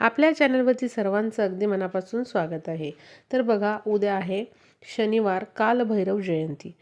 आपल्या चॅनलवरती सर्वांचं अगदी मनापासून स्वागत आहे. तर बघा उद्या आहे शनिवार कालभैरव जयंती.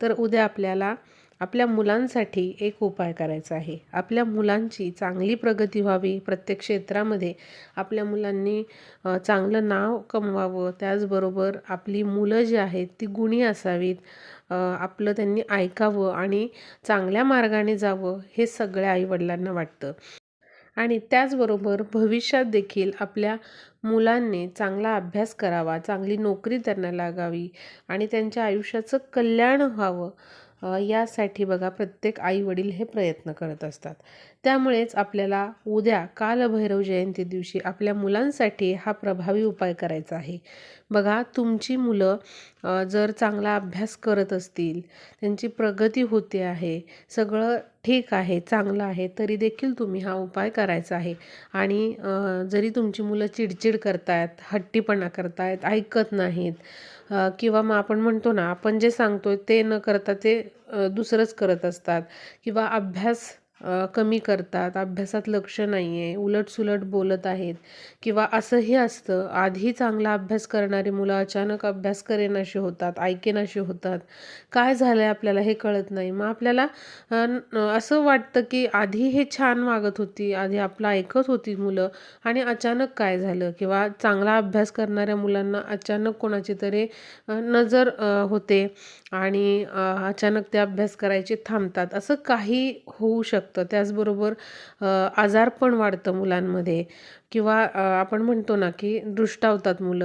तर उद्या आपल्याला आपल्या मुलांसाठी एक उपाय करायचा आहे. आपल्या मुलांची चांगली प्रगती व्हावी. प्रत्येक क्षेत्रामध्ये आपल्या मुलांनी चांगलं नाव कमवावं. त्याचबरोबर आपली मुलं जी आहेत ती गुणी असावीत. आपलं त्यांनी ऐकावं आणि चांगल्या मार्गाने जावं हे सगळ्या आईवडिलांना वाटतं. आणि त्याचबरोबर भविष्यात देखील आपल्या मुलांनी चांगला अभ्यास करावा चांगली नोकरी त्यांना लागावी आणि त्यांच्या आयुष्याचं कल्याण व्हावं. यासाठी बघा प्रत्येक आई वडील हे प्रयत्न करत असतात. त्यामुळेच आपल्याला उद्या कालभैरव जयंती दिवशी आपल्या मुलांसाठी हा प्रभावी उपाय करायचा आहे. बघा तुमची मुलं जर चांगला अभ्यास करत असतील त्यांची प्रगती होते आहे सगळं ठीक आहे चांगलं आहे तरी देखील तुम्ही हा उपाय करायचा आहे. आणि जरी तुमची मुलं चिडचिड करतायत हट्टीपणा करतायत ऐकत नाहीत किंवा मग आपण म्हणतो ना आपण जे सांगतो ते न करता ते दुसरंच करत असतात. किंवा अभ्यास कमी करतात अभ्यासात लक्ष नाही आहे उलटसुलट बोलत आहेत किंवा असंही असतं आधी चांगला अभ्यास करणारी मुलं अचानक अभ्यास करेनाशी होतात ऐकेनाशी होतात. काय झालं आहे आपल्याला हे कळत नाही. मग आपल्याला असं वाटतं की आधी हे छान वागत होती आधी आपलं ऐकत होती मुलं आणि अचानक काय झालं? किंवा चांगला अभ्यास करणाऱ्या मुलांना अचानक कोणाची तरी नजर होते. आणि अचानक ते अभ्यास करायचे थांबतात. असं काही होऊ शकतं. त्याचबरोबर आजार पण वाढतं मुलांमध्ये. किंवा आपण म्हणतो ना की दृष्टावतात मुलं.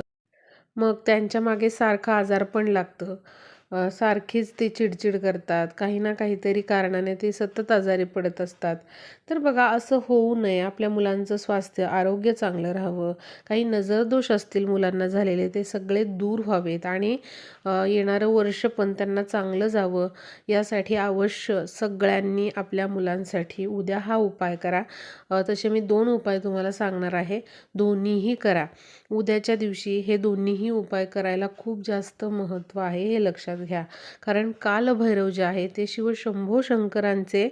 मग त्यांच्या मागे सारखं आजारपण लागतं. सारखीच ते चिडचिड करतात. काही ना काहीतरी कारणाने ते सतत आजारी पडत असतात. तर बघा असं होऊ नये. आपल्या मुलांचं स्वास्थ्य आरोग्य चांगलं राहावं. काही नजरदोष असतील मुलांना झालेले ते सगळे दूर व्हावेत. आणि येणारं वर्ष पण त्यांना चांगलं जावं. यासाठी अवश्य सगळ्यांनी आपल्या मुलांसाठी उद्या हा उपाय करा. तसे मी दोन उपाय तुम्हाला सांगणार आहे. दोन्हीही करा. उद्याच्या दिवशी हे दोन्हीही उपाय करायला खूप जास्त महत्त्व आहे हे लक्षात घ्या. कारण कालभैरव जे आहे ते शिवशंभो शंकरांचे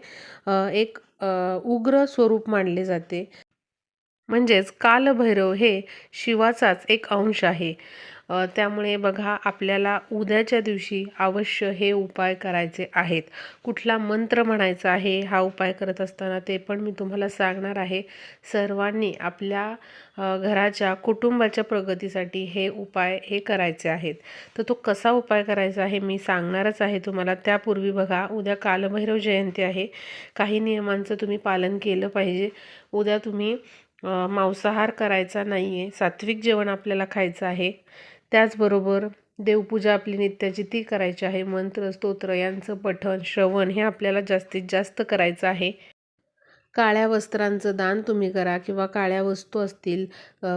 एक उग्र स्वरूप मानले जाते. म्हणजेच कालभैरव हे शिवाचाच एक अंश आहे. त्यामुळे बघा आपल्याला उद्याच्या दिवशी अवश्य हे उपाय करायचे आहेत. कुठला मंत्र म्हणायचा आहे हा उपाय करत असताना ते पण मी तुम्हाला सांगणार आहे. सर्वांनी आपल्या घराच्या कुटुंबाच्या प्रगतीसाठी हे उपाय हे करायचे आहेत. तर तो कसा उपाय करायचा आहे मी सांगणारच आहे तुम्हाला. त्यापूर्वी बघा उद्या कालभैरव जयंती आहे. काही नियमांचं तुम्ही पालन केलं पाहिजे. उद्या तुम्ही मांसाहार करायचा नाही आहे सात्विक जेवण आपल्याला खायचं आहे. त्याचबरोबर देवपूजा आपली नित्याची ती करायची आहे. मंत्र स्तोत्र यांचं पठण श्रवण हे आपल्याला जास्तीत जास्त करायचं आहे. काळ्या वस्त्रांचं दान तुम्ही करा किंवा काळ्या वस्तू असतील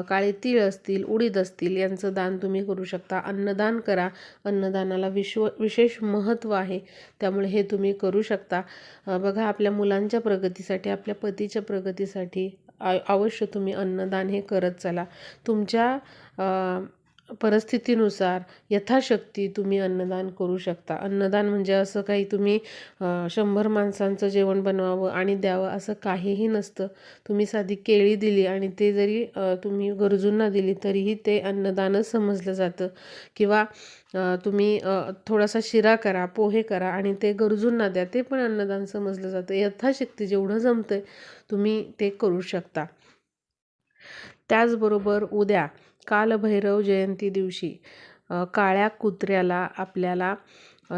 काळे तीळ असतील उडीद असतील यांचं दान तुम्ही करू शकता. अन्नदान करा. अन्नदानाला विश्व विशेष महत्त्व आहे. त्यामुळे हे तुम्ही करू शकता. बघा आपल्या मुलांच्या प्रगतीसाठी आपल्या पतीच्या प्रगतीसाठी आ अवश्य तुम्ही अन्नदान हे करत चला. तुमच्या परिस्थितीनुसार यथाशक्ती तुम्ही अन्नदान करू शकता. अन्नदान म्हणजे असं काही तुम्ही शंभर माणसांचं जेवण बनवावं आणि द्यावं असं काहीही नसतं. तुम्ही साधी केळी दिली आणि ते जरी तुम्ही गरजूंना दिली तरीही ते अन्नदानच समजलं जातं. किंवा तुम्ही थोडासा शिरा करा पोहे करा आणि ते गरजूंना द्या ते पण अन्नदान समजलं जातं. यथाशक्ती जेवढं जमतंय तुम्ही ते करू शकता. त्याचबरोबर उद्या कालभैरव जयंती दिवशी काळ्या कुत्र्याला आपल्याला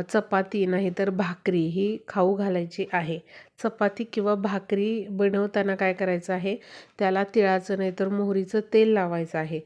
चपाती नाहीतर भाकरी ही खाऊ घालायची आहे. चपाती किंवा भाकरी बनवताना काय करायचं आहे? त्याला तिळाचं नाहीतर मोहरीचं तेल लावायचं आहे.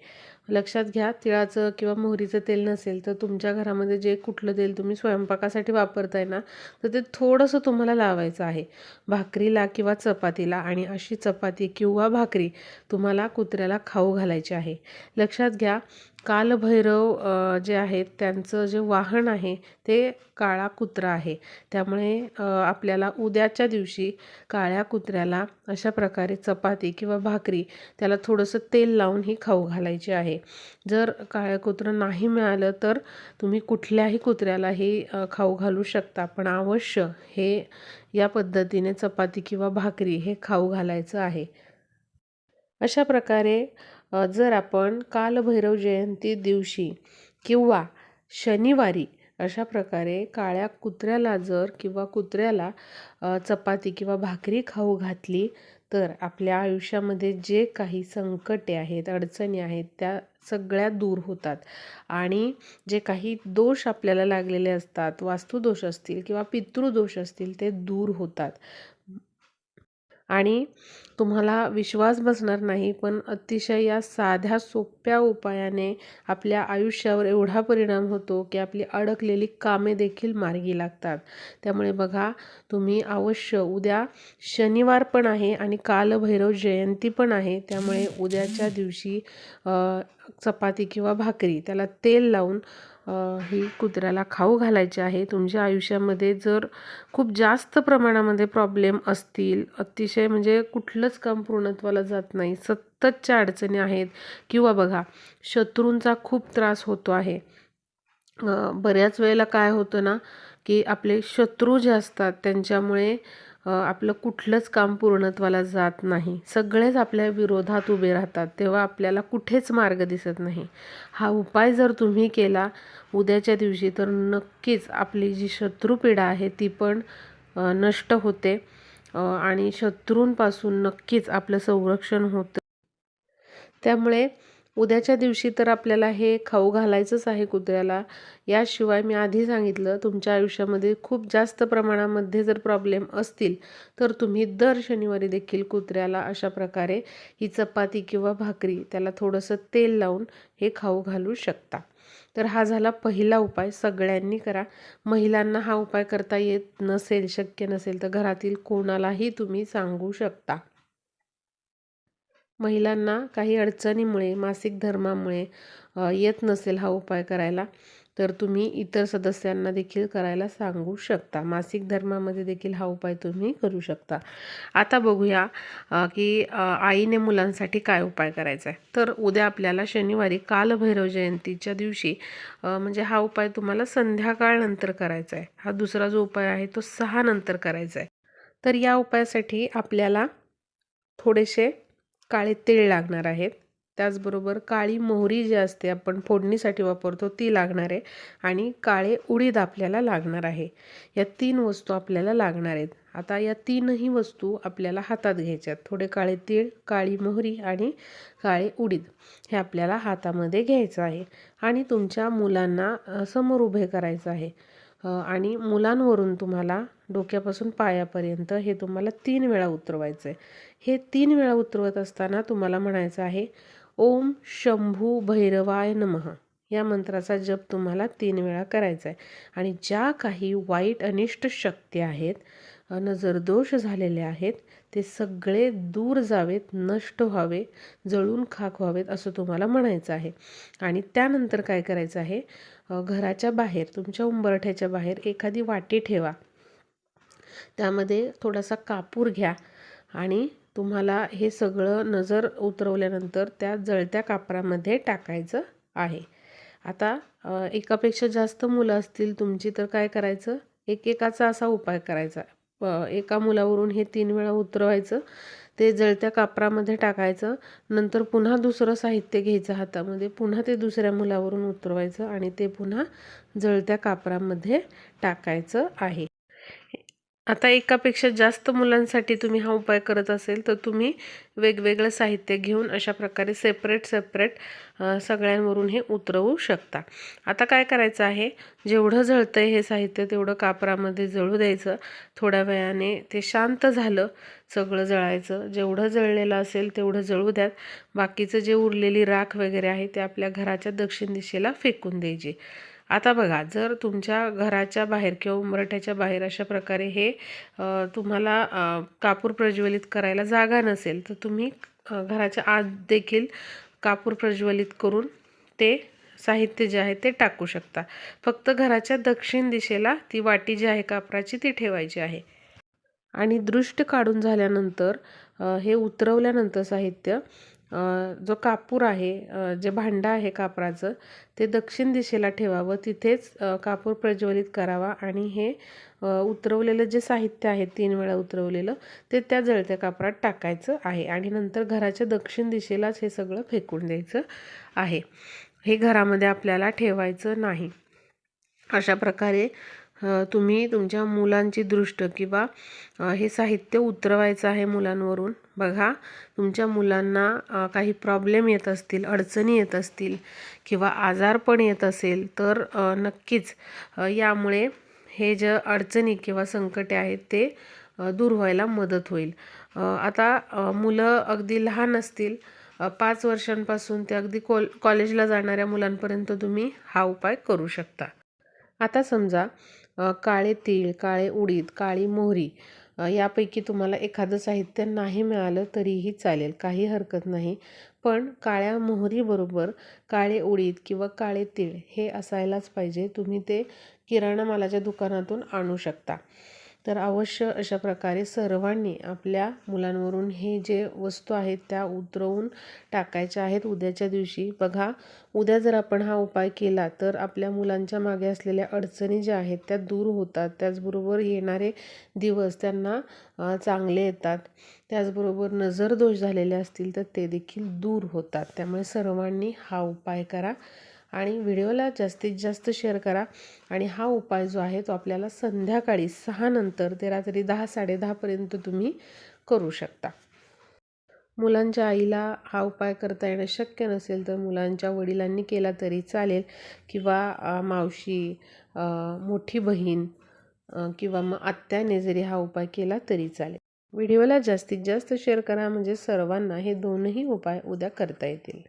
लक्षात घ्या तिळाचं किंवा मोहरीचं तेल नसेल तर तुमच्या घरामध्ये जे कुठलं तेल तुम्ही स्वयंपाकासाठी वापरताय ना तर ते थोडंसं तुम्हाला लावायचं आहे. भाकरीला किंवा चपातीला आणि अशी चपाती किंवा भाकरी तुम्हाला कुत्र्याला खाऊ घालायची आहे. लक्षात घ्या कालभैरव जे आहेत त्यांचं जे वाहन आहे ते काळा कुत्रा आहे. त्यामुळे आपल्याला उद्याच्या दिवशी काळ्या कुत्र्याला अशा प्रकारे चपाती किंवा भाकरी त्याला थोडंसं तेल लावून ही खाऊ घालायची आहे. जर काळ्या कुत्रं नाही मिळालं तर तुम्ही कुठल्याही कुत्र्याला हे खाऊ घालू शकता. पण अवश्य हे या पद्धतीने चपाती किंवा भाकरी हे खाऊ घालायचं आहे. अशा प्रकारे जर आपण कालभैरव जयंती दिवशी किंवा शनिवारी अशा प्रकारे काळ्या कुत्र्याला जर किंवा कुत्र्याला चपाती किंवा भाकरी खाऊ घातली तर आपल्या आयुष्यामध्ये जे काही संकटे आहेत अडचणी आहेत त्या सगळ्या दूर होतात. आणि जे काही दोष आपल्याला लागलेले असतात वास्तुदोष असतील किंवा पितृदोष असतील ते दूर होतात. आणि तुम्हाला विश्वास बसणार नाही पण अतिशय या साध्या सोप्या उपायाने आपल्या आयुष्यावर एवढा परिणाम होतो की आपली अडकलेली कामे देखील मार्गी लागतात. त्यामुळे बघा तुम्ही अवश्य उद्या शनिवार पण आहे आणि कालभैरव जयंती पण आहे. त्यामुळे उद्याच्या दिवशी चपाती किंवा भाकरी त्याला तेल लावून ही कुत्र्याला खाऊ घालायची आहे. तुमच्या आयुष्यामध्ये जर खूप जास्त प्रमाणामध्ये प्रॉब्लेम असतील अतिशय म्हणजे कुठलंच काम पूर्णत्वाला जात नाही सततच्या अडचणी आहेत. किंवा बघा शत्रूंचा खूप त्रास होतो आहे. बऱ्याच वेळेला काय होतं ना की आपले शत्रू जे असतात त्यांच्यामुळे आपलं कुठलंच काम पूर्णत्वाला जात नाही. सगळेच आपल्या विरोधात उभे राहतात. तेव्हा आपल्याला कुठेच मार्ग दिसत नाही. हा उपाय जर तुम्ही केला उद्याच्या दिवशी तर नक्कीच आपली जी शत्रुपीडा आहे ती पण नष्ट होते. आणि शत्रूंपासून नक्कीच आपलं संरक्षण होतं. त्यामुळे उद्याच्या दिवशी तर आपल्याला हे खाऊ घालायचंच आहे कुत्र्याला. याशिवाय मी आधी सांगितलं तुमच्या आयुष्यामध्ये खूप जास्त प्रमाणामध्ये जर प्रॉब्लेम असतील तर तुम्ही दर शनिवारी देखील कुत्र्याला अशा प्रकारे ही चपाती किंवा भाकरी त्याला थोडंसं तेल लावून हे खाऊ घालू शकता. तर हा झाला पहिला उपाय सगळ्यांनी करा. महिलांना हा उपाय करता येत नसेल शक्य नसेल तर घरातील कोणालाही तुम्ही सांगू शकता. महिलांना काही अडचणीमुळे मासिक धर्मामुळे येत नसेल हा उपाय करायला तर तुम्ही इतर सदस्यांना देखील करायला सांगू शकता. मासिक धर्मामध्ये देखील हा उपाय तुम्ही करू शकता. आता बघूया की आईने मुलांसाठी काय उपाय करायचा आहे तर उद्या आपल्याला शनिवारी कालभैरव जयंतीच्या दिवशी म्हणजे हा उपाय तुम्हाला संध्याकाळनंतर करायचा आहे हा दुसरा जो उपाय आहे तो सहा नंतर करायचा आहे तर या उपायासाठी आपल्याला थोडेसे काळे तीळ लागणार आहेत त्याचबरोबर काळी मोहरी जी असते आपण फोडणीसाठी वापरतो ती लागणार आहे आणि काळे उडीद आपल्याला लागणार आहे. या तीन वस्तू आपल्याला लागणार आहेत. आता या तीनही वस्तू आपल्याला हातात घ्यायच्यात. थोडे काळे तीळ काळी मोहरी आणि काळे उडीद हे आपल्याला हातामध्ये घ्यायचं आहे आणि तुमच्या मुलांना समोर उभे करायचं आहे. आणि मुलांवरून तुम्हाला डोक्यापासून पायापर्यंत हे तुम्हाला तीन वेळा उतरवायचं आहे हे तीन वेळा उतरवत असताना तुम्हाला म्हणायचं आहे ओम शंभू भैरवाय नमः. या मंत्राचा जप तुम्हाला तीन वेळा करायचा आहे. आणि ज्या काही वाईट अनिष्ट शक्ती आहेत नजरदोष झालेले आहेत ते सगळे दूर जावेत नष्ट व्हावे जळून खाक व्हावेत असं तुम्हाला म्हणायचं आहे. आणि त्यानंतर काय करायचं आहे घराच्या बाहेर तुमच्या उंबरठ्याच्या बाहेर एखादी वाटी ठेवा. त्यामध्ये थोडासा कापूर घ्या आणि तुम्हाला हे सगळं नजर उतरवल्यानंतर त्या जळत्या कापरामध्ये टाकायचं आहे. आता एकापेक्षा जास्त मुलं असतील तुमची तर काय करायचं? एकेकाचा असा उपाय करायचा. एका मुलावरून हे तीन वेळा उतरवायचं ते जळत्या कापरामध्ये टाकायचं नंतर पुन्हा दुसरं साहित्य घ्यायचं हातामध्ये पुन्हा ते दुसऱ्या मुलावरून उतरवायचं आणि ते पुन्हा जळत्या कापरामध्ये टाकायचं आहे. आता एकापेक्षा जास्त मुलांसाठी तुम्ही हा उपाय करत असेल तर तुम्ही वेगवेगळं साहित्य घेऊन अशा प्रकारे सेपरेट सेपरेट सगळ्यांवरून हे उतरवू शकता. आता काय करायचं आहे? जेवढं जळतं आहे हे साहित्य तेवढं कापरामध्ये जळू द्यायचं. थोड्या वेळाने ते शांत झालं सगळं जळायचं. जेवढं जळलेलं असेल तेवढं जळू द्यात. बाकीचं जे उरलेली राख वगैरे आहे ते आपल्या घराच्या दक्षिण दिशेला फेकून द्यायची. आता बघा जर तुमच्या घराच्या बाहेर किंवा उंबरठ्याच्या बाहेर अशा प्रकारे हे तुम्हाला कापूर प्रज्वलित करायला जागा नसेल तर तुम्ही घराच्या आत देखील कापूर प्रज्वलित करून ते साहित्य जे आहे ते टाकू शकता. फक्त घराच्या दक्षिण दिशेला ती वाटी जी आहे कापराची ती ठेवायची आहे. आणि दृष्ट काढून झाल्यानंतर हे उतरवल्यानंतर साहित्य जो कापूर आहे जे भांडं आहे कापराचं ते दक्षिण दिशेला ठेवावं. तिथेच कापूर प्रज्वलित करावा आणि हे उतरवलेलं जे साहित्य आहे तीन वेळा उतरवलेलं ते त्या जळत्या कापरात टाकायचं आहे आणि नंतर घराच्या दक्षिण दिशेलाच हे सगळं फेकून द्यायचं आहे. हे घरामध्ये आपल्याला ठेवायचं नाही. अशा प्रकारे तुम्ही तुमच्या मुलांची दृष्ट किंवा हे साहित्य उतरवायचं आहे मुलांवरून. बघा तुमच्या मुलांना काही प्रॉब्लेम येत असतील अडचणी येत असतील किंवा आजारपण येत असेल तर नक्कीच यामुळे हे जे अडचणी किंवा संकटे आहेत ते दूर व्हायला मदत होईल. आता मुलं अगदी लहान असतील पाच वर्षांपासून ते अगदी कॉल कॉलेजला जाणाऱ्या मुलांपर्यंत तुम्ही हा उपाय करू शकता. आता समजा काळे तीळ काळे उडीद काळी मोहरी यापैकी तुम्हाला एखादं साहित्य नाही मिळालं तरीही चालेल काही हरकत नाही. पण काळ्या मोहरीबरोबर काळे उडीद किंवा काळे तीळ हे असायलाच पाहिजे. तुम्ही ते किराणा मालाच्या दुकानातून आणू शकता. तर अवश्य अशा प्रकारे सर्वांनी आपल्या मुलांवरून हे जे वस्तू आहेत त्या उतरवून टाकायच्या आहेत उद्याच्या दिवशी. बघा उद्या जर आपण हा उपाय केला तर आपल्या मुलांच्या मागे असलेल्या अडचणी ज्या आहेत त्या दूर होतात. त्याचबरोबर येणारे दिवस त्यांना चांगले येतात. त्याचबरोबर नजर दोष झालेले असतील तर ते देखील दूर होतात. त्यामुळे सर्वांनी हा उपाय करा. आणि व्हिडिओला जास्तीत जास्त शेअर करा. आणि हा उपाय जो आहे तो आपल्याला संध्याकाळी सहानंतर ते रात्री दहा साडेदहापर्यंत तुम्ही करू शकता. मुलांच्या आईला हा उपाय करता येणं शक्य नसेल तर मुलांच्या वडिलांनी केला तरी चालेल. किंवा मावशी मोठी बहीण किंवा मग आत्याने जरी हा उपाय केला तरी चालेल. व्हिडिओला जास्तीत जास्त शेअर करा. म्हणजे सर्वांना हे दोनही उपाय उद्या करता येतील.